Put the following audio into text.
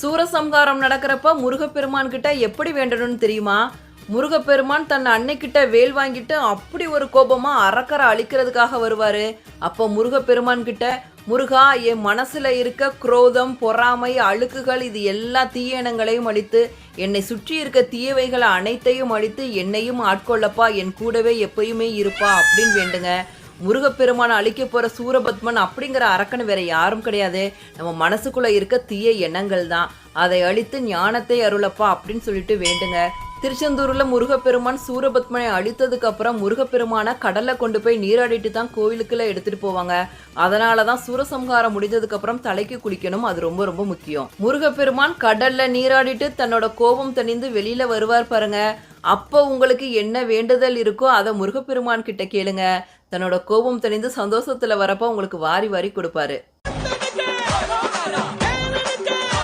சூரசம்ஹாரம் நடக்கிறப்ப முருகப்பெருமான் கிட்ட எப்படி வேண்டணும்னு தெரியுமா? முருகப்பெருமான் தன் அன்னைக்கிட்ட வேல் வாங்கிட்டு அப்படி ஒரு கோபமா அறக்கரை அழிக்கிறதுக்காக வருவாரு. அப்போ முருகப்பெருமான் கிட்ட முருகா என் மனசுல இருக்க குரோதம் பொறாமை அழுக்குகள் இது எல்லா தீயணங்களையும் அழித்து என்னை சுற்றி இருக்க தீயவைகளை அனைத்தையும் அழித்து என்னையும் ஆட்கொள்ளப்பா என் கூடவே எப்பயுமே இருப்பா அப்படின்னு வேண்டுங்க. முருகப்பெருமானை அழிக்க போகிற சூரபத்மன் அப்படிங்கிற அரக்கன் வேற யாரும் கிடையாது. நம்ம மனசுக்குள்ளே இருக்க தீய எண்ணங்கள் தான். அதை அழித்து ஞானத்தை அருளப்பா அப்படின்னு சொல்லிட்டு வேண்டுங்க. திருச்செந்தூர்ல முருகப்பெருமான் சூரபத்மனை அழித்ததுக்கு அப்புறம் முருகப்பெருமானை கடல்ல கொண்டு போய் நீராடிட்டு தான் கோவிலுக்குள்ள எடுத்துட்டு போவாங்க. அதனால தான் சூரசம்ஹாரம் முடிஞ்சதுக்கு அப்புறம் தலைக்கு குளிக்கணும். அது ரொம்ப ரொம்ப முக்கியம். முருகப்பெருமான் கடல்ல நீராடிட்டு தன்னோட கோபம் தணிந்து வெளியில வருவார் பாருங்க. அப்போ உங்களுக்கு என்ன வேண்டுதல் இருக்கோ அதை முருகப்பெருமான் கிட்ட கேளுங்க. தன்னோட கோபம் தெளிந்து சந்தோஷத்தில் வரப்போ உங்களுக்கு வாரி வாரி கொடுப்பாரு.